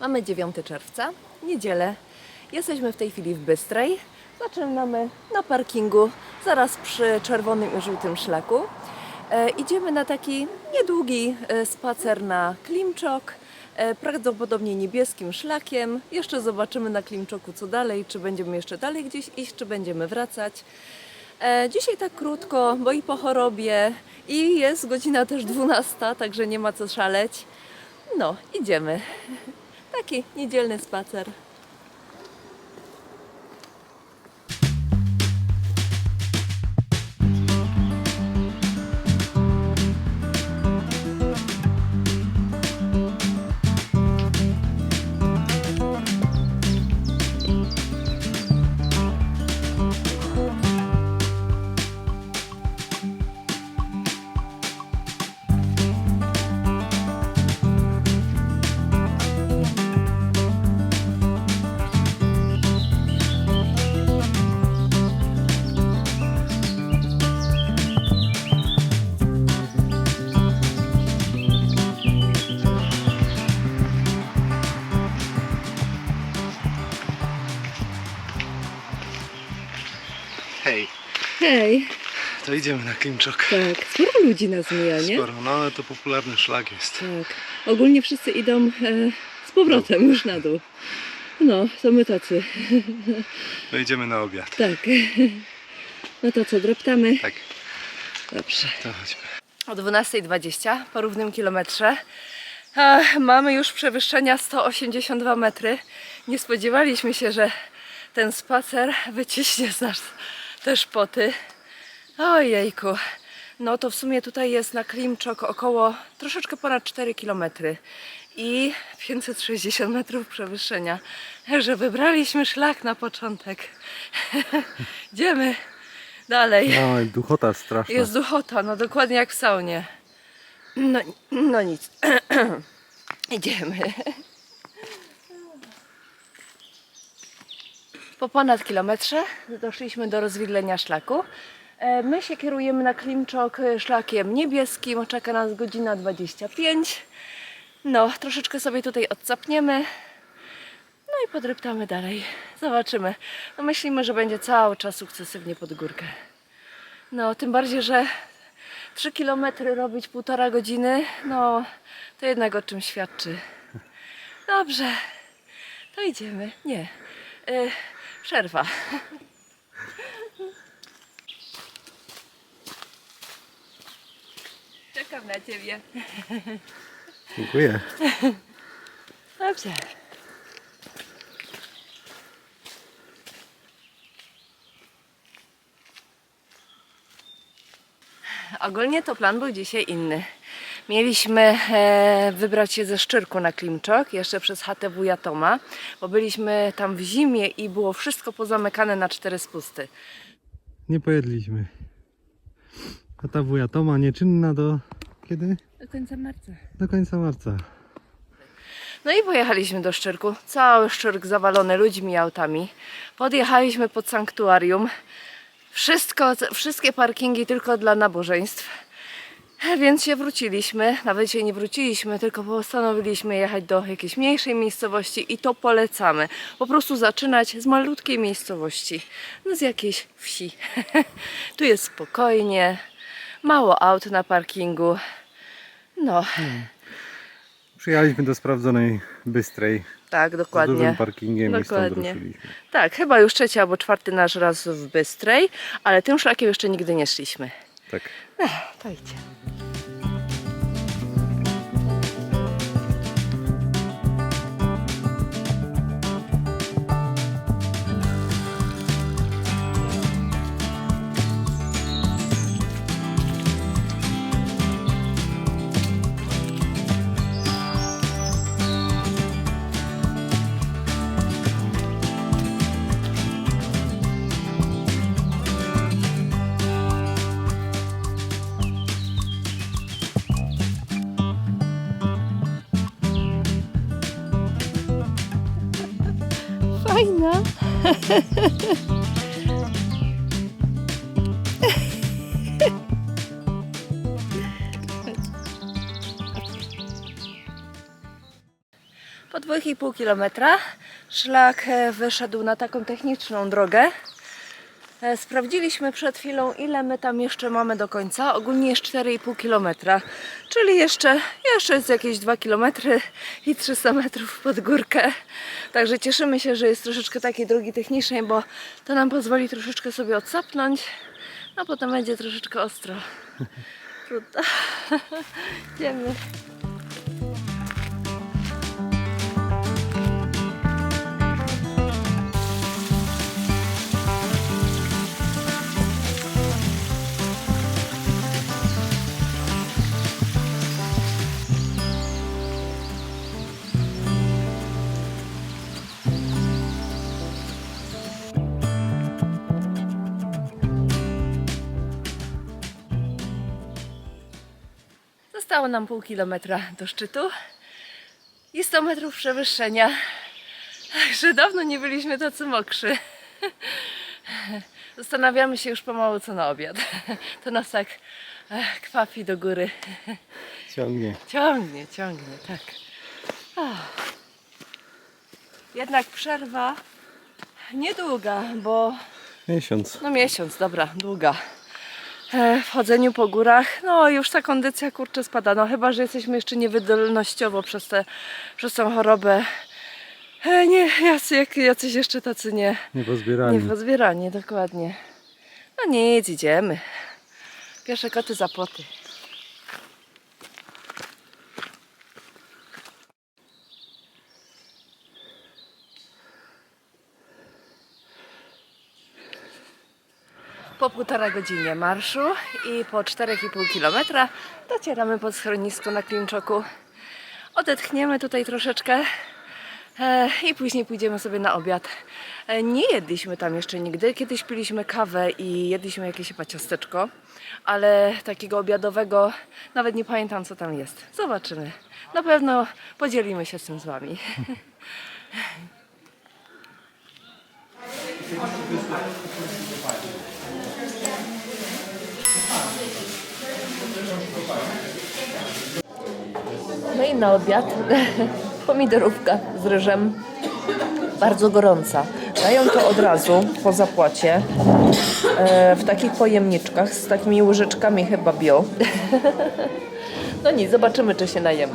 Mamy 9 czerwca, niedzielę. Jesteśmy w tej chwili w Bystrej. Zaczynamy na parkingu, zaraz przy czerwonym i żółtym szlaku. E, idziemy na taki niedługi e, spacer na Klimczok, e, prawdopodobnie niebieskim szlakiem. Jeszcze zobaczymy na Klimczoku co dalej, czy będziemy jeszcze dalej gdzieś iść, czy będziemy wracać. E, dzisiaj tak krótko, bo i po chorobie, i jest godzina też 12, także nie ma co szaleć. No, idziemy. Taki niedzielny spacer. Hej, to idziemy na Klimczok. tak, sporo ludzi nas mija, nie? Sporo, no ale to popularny szlak jest. Tak. Ogólnie wszyscy idą e, z powrotem już na dół. No, to my tacy. No idziemy na obiad. Tak. No to co, dreptamy? Tak, Dobrze. to chodźmy. O 12.20 po równym kilometrze. Mamy już przewyższenia 182 metry. Nie spodziewaliśmy się, że ten spacer wyciśnie z nas te szpoty. Ojejku. No to w sumie tutaj jest na Klimczok około troszeczkę ponad 4 km i 560 metrów przewyższenia. Że wybraliśmy szlak na początek. Idziemy dalej. No, duchota straszna. Jest duchota, no dokładnie jak w saunie. No, no nic. Idziemy. Po ponad kilometrze doszliśmy do rozwidlenia szlaku. E, My się kierujemy na Klimczok e, szlakiem niebieskim. Czeka nas godzina 25. No, troszeczkę sobie tutaj odcapniemy. No i podreptamy dalej. Zobaczymy. No myślimy, że będzie cały czas sukcesywnie pod górkę. No, tym bardziej, że 3 km robić półtora godziny, no to jednak o czym świadczy. Dobrze, to idziemy. Nie, y, przerwa. Czekam na ciebie. Dziękuję. Dobrze. Ogólnie to plan był dzisiaj inny. Mieliśmy e, wybrać się ze Szczyrku na Klimczok, jeszcze przez chatę wuja Toma, bo byliśmy tam w zimie i było wszystko pozamykane na cztery spusty. Nie pojedliśmy. A ta wuja Toma nieczynna do... Kiedy? Do końca marca. Do końca marca. No i pojechaliśmy do Szczyrku. Cały Szczyrk zawalony ludźmi i autami. Podjechaliśmy pod sanktuarium. Wszystko, wszystkie parkingi tylko dla nabożeństw. Więc się wróciliśmy. Nawet się nie wróciliśmy, tylko postanowiliśmy jechać do jakiejś mniejszej miejscowości i to polecamy. Po prostu zaczynać z malutkiej miejscowości. No z jakiejś wsi. tu jest spokojnie. Mało aut na parkingu. No, Przyjechaliśmy do sprawdzonej Bystrej. tak, Z dokładnie. dużym parkingiem Dokładnie. Tak, chyba już trzeci albo czwarty nasz raz w Bystrej, ale tym szlakiem jeszcze nigdy nie szliśmy. Tak. No, to idzie. Fajna. Po 2,5 kilometra szlak e, wyszedł na taką techniczną drogę. E, Sprawdziliśmy przed chwilą, ile my tam jeszcze mamy do końca. Ogólnie jest 4,5 kilometra, czyli jeszcze, jeszcze jest jakieś 2 kilometry i 300 metrów pod górkę. Także cieszymy się, że jest troszeczkę takiej drogi technicznej, bo to nam pozwoli troszeczkę sobie odsapnąć, a potem będzie troszeczkę ostro. Trudno. Idziemy. Zostało nam pół kilometra do szczytu i 100 metrów przewyższenia. Także dawno nie byliśmy tacy mokrzy. Zastanawiamy się już pomału co na obiad. To nas tak eh, kwapi do góry. Ciągnie. Ciągnie, ciągnie, tak. Ach. Jednak przerwa niedługa, bo Miesiąc. no miesiąc, dobra, długa. E, W chodzeniu po górach, no już ta kondycja kurczę spada. No chyba, że jesteśmy jeszcze niewydolnościowo przez, te, przez tą chorobę. E, Nie, jacy, jak, jacyś jeszcze tacy nie, Nie pozbierani. nie pozbierani, dokładnie. No nic, idziemy. Pierwsze koty za płoty. Po półtora godzinie marszu i po 4,5 kilometra docieramy pod schronisko na Klimczoku. Odetchniemy tutaj troszeczkę e, i później pójdziemy sobie na obiad. E, nie jedliśmy tam jeszcze nigdy. Kiedyś piliśmy kawę i jedliśmy jakieś chyba ciasteczko, ale takiego obiadowego nawet nie pamiętam co tam jest. Zobaczymy. Na pewno podzielimy się z tym z Wami. No i na obiad pomidorówka z ryżem. Bardzo gorąca. Dają to od razu po zapłacie e, w takich pojemniczkach z takimi łyżeczkami chyba bio. No nic, zobaczymy czy się najemy.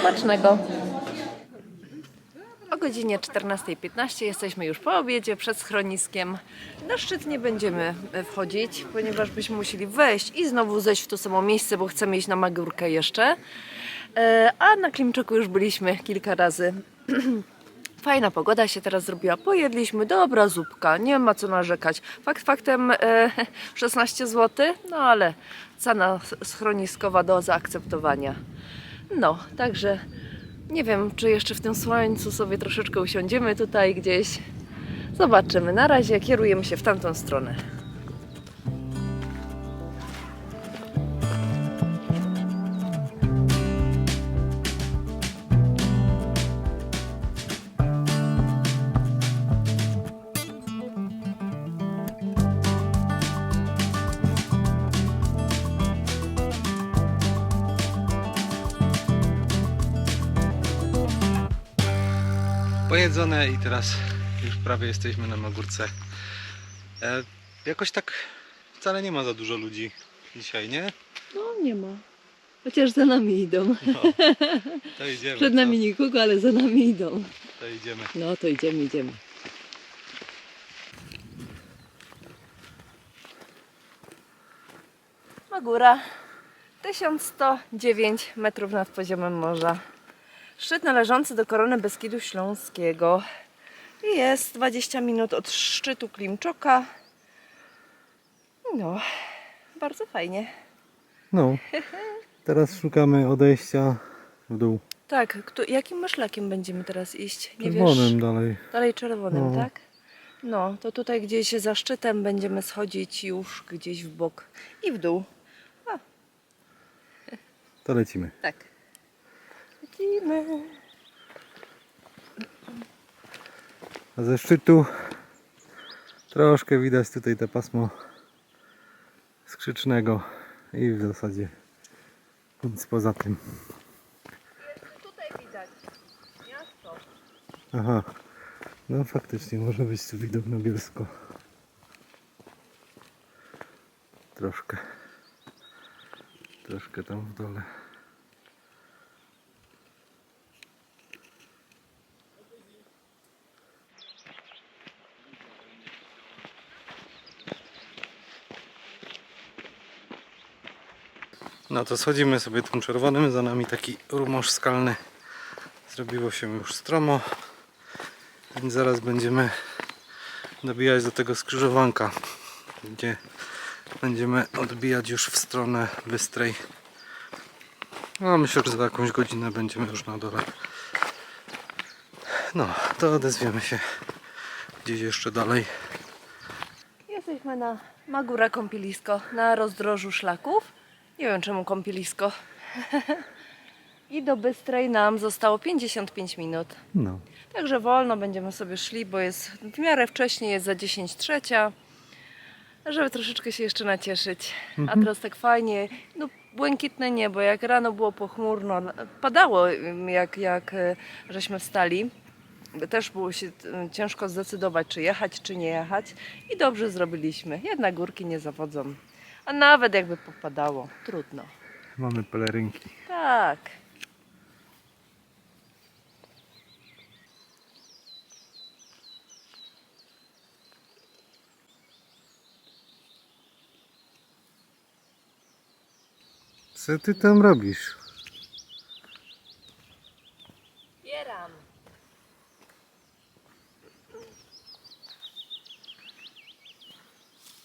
Smacznego. Godzinie 14.15 jesteśmy już po obiedzie przed schroniskiem. Na szczyt nie będziemy e, wchodzić, ponieważ byśmy musieli wejść i znowu zejść w to samo miejsce, bo chcemy iść na Magórkę jeszcze. E, A na Klimczoku już byliśmy kilka razy. Fajna pogoda się teraz zrobiła. Pojedliśmy, dobra zupka, nie ma co narzekać. Fakt faktem e, 16 zł, no ale cena schroniskowa do zaakceptowania. No, także nie wiem, czy jeszcze w tym słońcu sobie troszeczkę usiądziemy tutaj gdzieś. Zobaczymy. Na razie kierujemy się w tamtą stronę. I teraz już prawie jesteśmy na Magórce. E, jakoś tak wcale nie ma za dużo ludzi dzisiaj, nie? No, nie ma. Chociaż za nami idą. No. To idziemy. Przed nami nikogo, ale za nami idą. To, to idziemy. No, to idziemy, idziemy. Magóra 1109 metrów nad poziomem morza. Szczyt należący do korony Beskidu Śląskiego. I Jest 20 minut od szczytu Klimczoka. No, bardzo fajnie. No. Teraz szukamy odejścia w dół. Tak, kto, jakim masz będziemy teraz iść? Nie Czerwonym dalej. Dalej czerwonym, No. tak? No, to tutaj gdzieś za szczytem będziemy schodzić już gdzieś w bok i w dół. To lecimy. Tak lecimy. Ze szczytu troszkę widać tutaj to pasmo skrzycznego i w zasadzie nic poza tym. Tutaj widać miasto. Aha, no faktycznie może być tu widok na Bielsko. Troszkę, troszkę tam w dole. No to schodzimy sobie tym czerwonym, za nami taki rumorz skalny. Zrobiło się już stromo, więc zaraz będziemy dobijać do tego skrzyżowanka, gdzie będziemy odbijać już w stronę Bystrej. No myślę, że za jakąś godzinę będziemy już na dole. No, to odezwiemy się gdzieś jeszcze dalej. Jesteśmy na Magura Kąpielisko, na rozdrożu szlaków. Nie wiem czemu kąpielisko. I do Bystrej nam zostało 55 minut. No, Także wolno będziemy sobie szli, bo jest w miarę wcześnie, jest za 10 trzecia, żeby troszeczkę się jeszcze nacieszyć. A teraz tak fajnie, no błękitne niebo, jak rano było pochmurno, padało jak, jak e, żeśmy wstali. Też było się e, ciężko zdecydować, czy jechać, czy nie jechać. I dobrze zrobiliśmy. Jednak górki nie zawodzą. A nawet jakby popadało, trudno. mamy pelerynki. Tak. Co ty tam robisz? Bieram.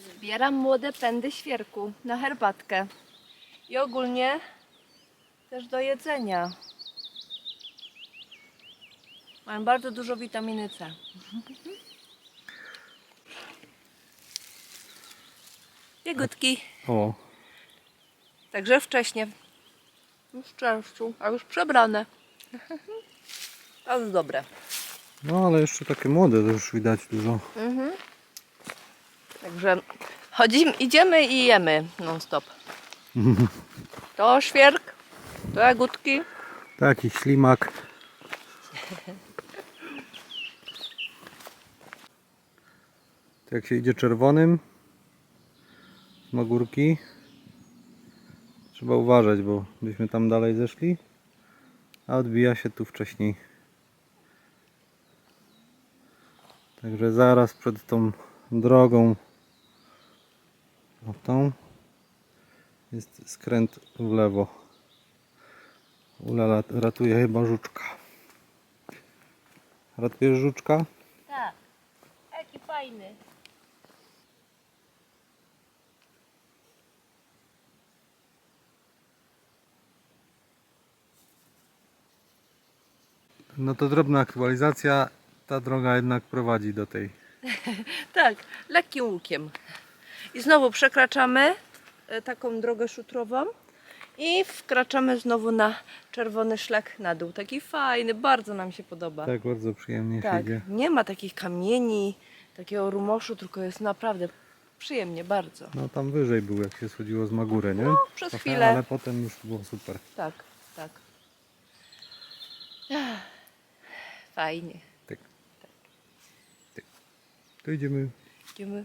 Zbieram młode pędy świerku na herbatkę. I ogólnie też do jedzenia. Mają bardzo dużo witaminy C. Jagódki. O, Także wcześnie. Już w czerwcu, a już przebrane. To jest dobre. no ale jeszcze takie młode, to już widać dużo. Mhm. Także chodzimy, idziemy i jemy non stop. To świerk, to jagódki. Taki ślimak. To jak się idzie czerwonym z Magórki trzeba uważać, bo byśmy tam dalej zeszli a odbija się tu wcześniej także zaraz przed tą drogą tą jest skręt w lewo Ula ratuje chyba żuczka. Ratujesz żuczka? Tak, jaki fajny. No to drobna aktualizacja. Ta droga jednak prowadzi do tej. Tak, lekkim łukiem. I znowu przekraczamy e, taką drogę szutrową i wkraczamy znowu na czerwony szlak na dół. Taki fajny, bardzo nam się podoba. Tak bardzo przyjemnie się Tak, idzie. nie ma takich kamieni, takiego rumoszu, tylko jest naprawdę przyjemnie, bardzo. No tam wyżej był jak się schodziło z Magury, nie? No, przez Trochę, chwilę. Ale potem już było super. Tak, tak. Fajnie. Tak. Tak. To idziemy. Idziemy.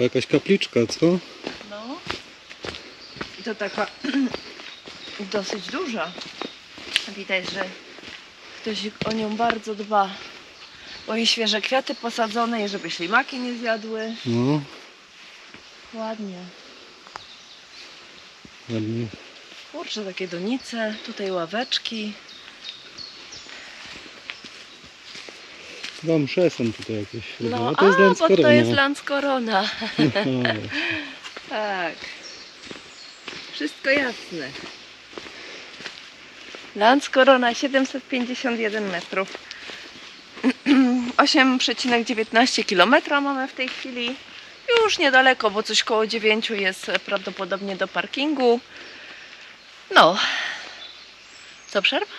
Chyba jakaś kapliczka, co? No. I to taka dosyć duża. Widać, że ktoś o nią bardzo dba. Bo i świeże kwiaty posadzone, i żeby ślimaki nie zjadły. No, Ładnie. ładnie. Kurczę, takie donice, tutaj ławeczki. Chyba msze są tutaj jakieś. No, robione. a, bo to jest Landskorona. No, Tak. Wszystko jasne. Landskorona 751 metrów. 8,19 km mamy w tej chwili. Już niedaleko, bo coś koło 9 jest prawdopodobnie do parkingu. No. Co przerwa?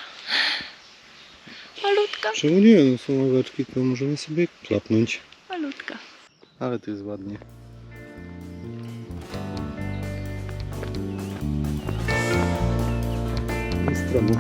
Malutka, Czemu nie? No, są ławeczki, to możemy sobie klapnąć. malutka. Ale tu jest ładnie. I stromo.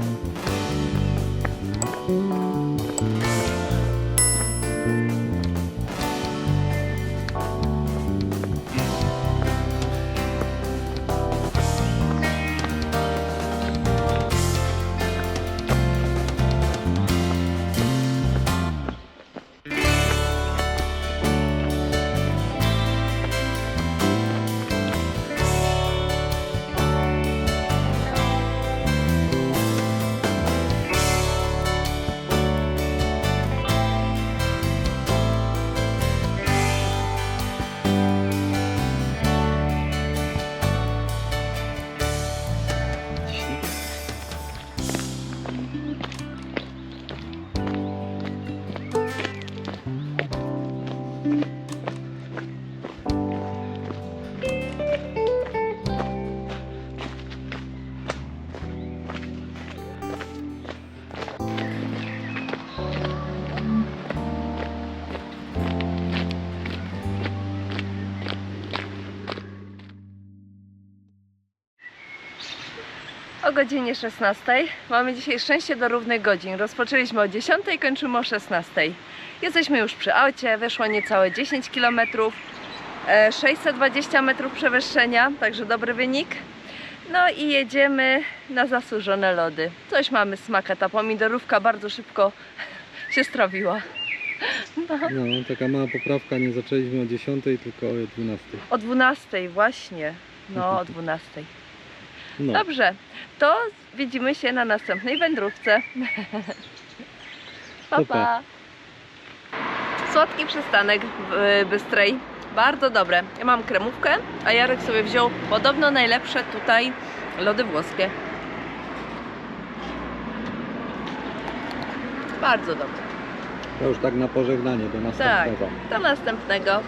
Godzinie 16. Mamy dzisiaj szczęście do równych godzin. Rozpoczęliśmy o 10, kończymy o 16. Jesteśmy już przy aucie, wyszło niecałe 10 km, e, 620 metrów przewyższenia, także dobry wynik. No i jedziemy na zasłużone lody. Coś mamy smaka, ta pomidorówka bardzo szybko się strawiła. No, taka mała poprawka, nie zaczęliśmy o 10, tylko o 12. O 12 właśnie. No, o 12. No, Dobrze, to widzimy się na następnej wędrówce. pa, pa. pa. Słodki przystanek w y, Bystrej. Bardzo dobre. Ja mam kremówkę, a Jarek sobie wziął podobno najlepsze tutaj lody włoskie. Bardzo dobre. to już tak na pożegnanie, do Tak, do następnego.